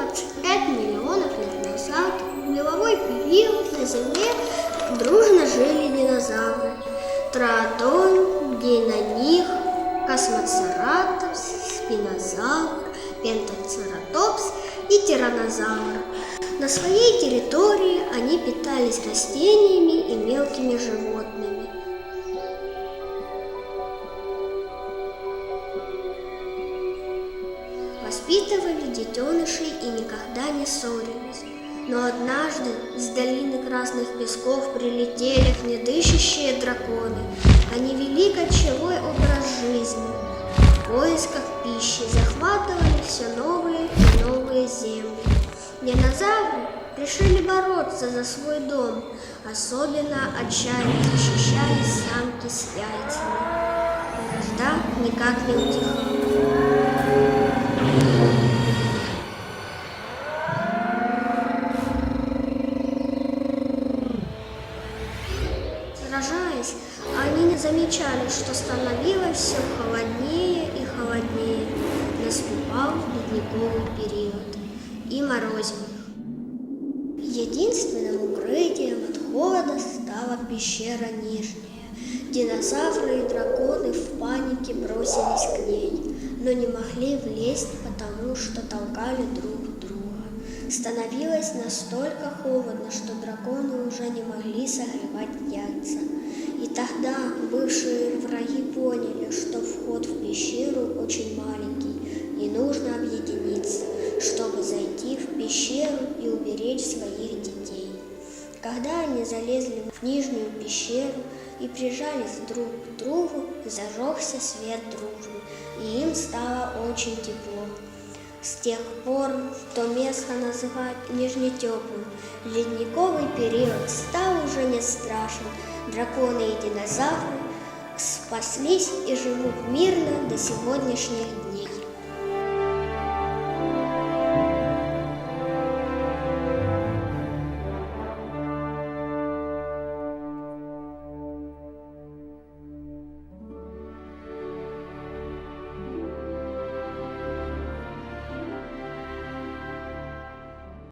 25 миллионов лет назад, в меловой период, на Земле дружно жили динозавры. Троодон, Гейноних, Космоцератопс, Спинозавр, Пентацератопс и Тиранозавр. На своей территории они питались растениями и мелкими животными. Воспитывали детенышей и никогда не ссорились. Но однажды из долины красных песков прилетели огнедышащие драконы. Они вели кочевой образ жизни. В поисках пищи захватывали все новые и новые земли. Динозавры решили бороться за свой дом. Особенно отчаянно защищали самки с яйцами. Вражда никак не утихала. Сражаясь, они не замечали, что становилось все холоднее и холоднее. Наступал ледниковый период и морозил. Единственным укрытием от холода стала пещера Нижняя. Динозавры и драконы в панике бросились к ней, но не могли влезть, потому что толкали друг. Становилось настолько холодно, что драконы уже не могли согревать яйца. И тогда бывшие враги поняли, что вход в пещеру очень маленький, и нужно объединиться, чтобы зайти в пещеру и уберечь своих детей. Когда они залезли в нижнюю пещеру и прижались друг к другу, зажегся свет дружбы, и им стало очень тепло. С тех пор то место называют Нижнетеплым. Ледниковый период стал уже не страшен. Драконы и динозавры спаслись и живут мирно до сегодняшних дней.